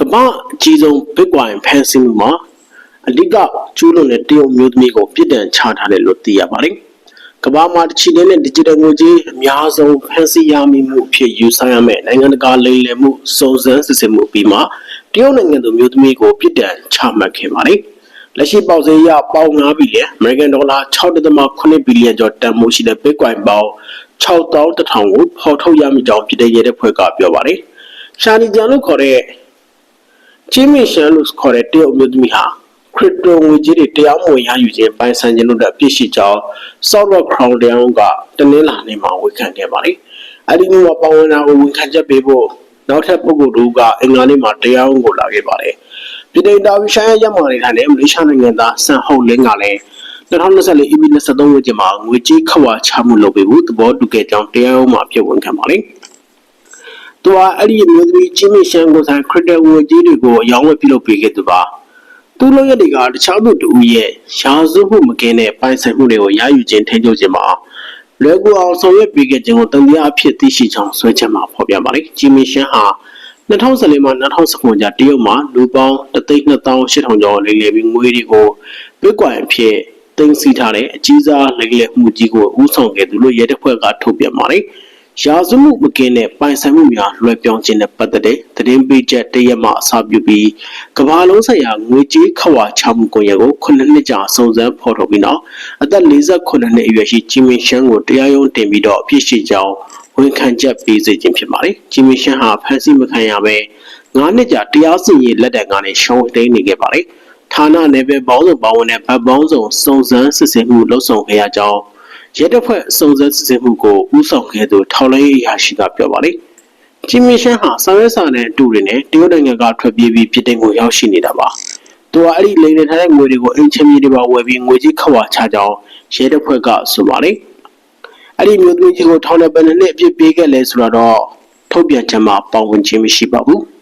ကမ္ဘာအကြီးဆုံး Bitcoin ဖန်ဆီးမှုမှာအဓိကကျူးလွန်တဲ့တရုတ်မျိုးသမီးကိုပြစ်ဒဏ်ချထားတယ်လို့သိရပါတယ်။ကမ္ဘာမှာတချီတဲ့ digital ငွေကြေးအများဆုံးဖန်ဆီးရမိမှုအဖြစ်ယူဆရမယ့်နိုင်ငံတကာလိမ်လည်မှုစုံစမ်းစစ်ဆေးမှုပြီးမှတရုတ်နိုင်ငံသူမျိုးသမီးကိုပြစ်ဒဏ်ချမှတ်ခဲ့ပါတယ်။လက်ရှိပေါက်ဈေးရပေါင်9ဘီလီယံ American Dollar 6.8ဘီလီယံကျော်တန်ဖိုးရှိတဲ့ Bitcoin ပေါင်း6100ကိုဖော်ထုတ်ရမိကြောင်းပြည်ထောင်ရဲတဲ့ဖွဲ့ကပြောပါတယ်။ရှာနီဂျန်လို့ခေါ်တဲ့ ချင်းမီရှန်လို့ခေါ်တဲ့တရုတ်အမျိုးသမီးဟာခရစ်တိုငွေကြေးတွေတရားမဝင်ရယူခြင်းပိုင်ဆိုင်ခြင်းတို့အတွက်ပြစ်ရှိကြောင်း Software Crown တရားရုံးကတနင်္လာနေ့မှာဝန်ခံခဲ့ပါတယ်။အဲဒီမျိုးပါဝင်တာကိုဝန်ခံချက်ပေးဖို့နောက်ထပ်ပုဂ္ဂိုလ်တို့ကအင်္ဂါနေ့မှာတရားရုံးကိုလာခဲ့ပါတယ်။ပြည်ထောင်တာဝီဆိုင်ရမှနေထိုင်တဲ့မလေးရှားနိုင်ငံသားဆန်ဟုတ်လင်းကလည်း2024 EP 23ရက်မှာငွေကြေးခဝါချမှုလုပ်ပေးဖို့သဘောတူခဲ့ကြောင်းတရားရုံးမှာပြဝန်ခံပါတယ်။ သူဟာအဲ့ဒီအမျိုးသမီးချင်းမရှန်ကိုဆိုင်ခရစ်တက်ဝေကြီးတွေကိုအယောင်းဝယ်ပြုလုပ်ပေးခဲ့သူပါသူလိုရက်တွေကတခြားသူတူရဲ့ရာဇဝမှုမကင်းတဲ့ပိုင်ဆိုင်မှုတွေကိုရယူခြင်းထိန်းချုပ်ခြင်းမှာလွယ်ကူအောင်ဆောင်ရွက်ပေးခဲ့ခြင်းကိုတန်တရားအဖြစ်သိရှိကြောင်းဆွဲချက်မှာဖော်ပြပါတယ်ချင်းမရှန်ဟာ2014မှ2019ကြားတရုတ်မှာလူပေါင်း328,000ကျော်လိမ်လည်ပြီးငွေတွေကိုဘစ်ကွိုင်အဖြစ်တင်စီထားတဲ့အကြီးစားလိမ်လည်မှုကြီးကိုဦးဆောင်ခဲ့သူလို့ရဲတပ်ဖွဲ့ကထုတ်ပြန်ပါတယ်။ ရာဇမှုမကင်းတဲ့ပိုင်ဆိုင်မှုများလွှဲပြောင်းခြင်းနဲ့ပတ်သက်တဲ့သတင်းပေးချက်တရက်မှအစပြုပြီးကမ္ဘာလုံးဆိုင်ရာငွေကြေးခဝါချမှုကွန်ရက်ကို9နှစ်ကြာစုံစမ်းဖော်ထုတ်ပြီးနောက်အသက်48နှစ်အရွယ်ရှိဂျီမင်ရှန်ကိုတရားရုံးတင်ပြီးတော့အပြစ်ရှိကြောင်းဝန်ခံချက်ပေးစေခြင်းဖြစ်ပါတယ်။ဂျီမင်ရှန်ဟာဖန်ဆီးမခံရဘဲ9နှစ်ကြာတရားစီရင်လက်ထက်ကနေရှောင်းတိန်နေခဲ့ပါတယ်။ဌာနနယ်ပယ်ပေါင်းစုံပါဝင်တဲ့ဗတ်ပေါင်းစုံစုံစမ်းစစ်ဆေးမှုလှုပ်ဆောင်ခဲ့ရကြောင်း ရဲတပ်ဖွဲ့စုံစမ်းစစ်ဆေးမှုကိုဦးဆောင်ခဲ့သူထောက်လိုင်းအရာရှိကပြောပါတယ်။ဂျီမီရှန်ဟာဆာရဲစာနဲ့အတူတွေနဲ့တရုတ်နိုင်ငံကထွက်ပြေးပြီးပြည်တင်ကိုရောက်ရှိနေတာပါ။သူကအဲ့ဒီလိမ်လည်ထားတဲ့ငွေတွေကိုအင်ချင်မီတွေပါဝယ်ပြီးငွေကြီးခဝါချကြောင်းရဲတပ်ဖွဲ့ကဆိုပါတယ်။အဲ့ဒီမျိုးသမီးကြီးကိုထောင်ထဲပန်းနဲ့အပြစ်ပေးခဲ့လဲဆိုတော့ထုတ်ပြန်ချက်မှာပါဝင်ခြင်းမရှိပါဘူး။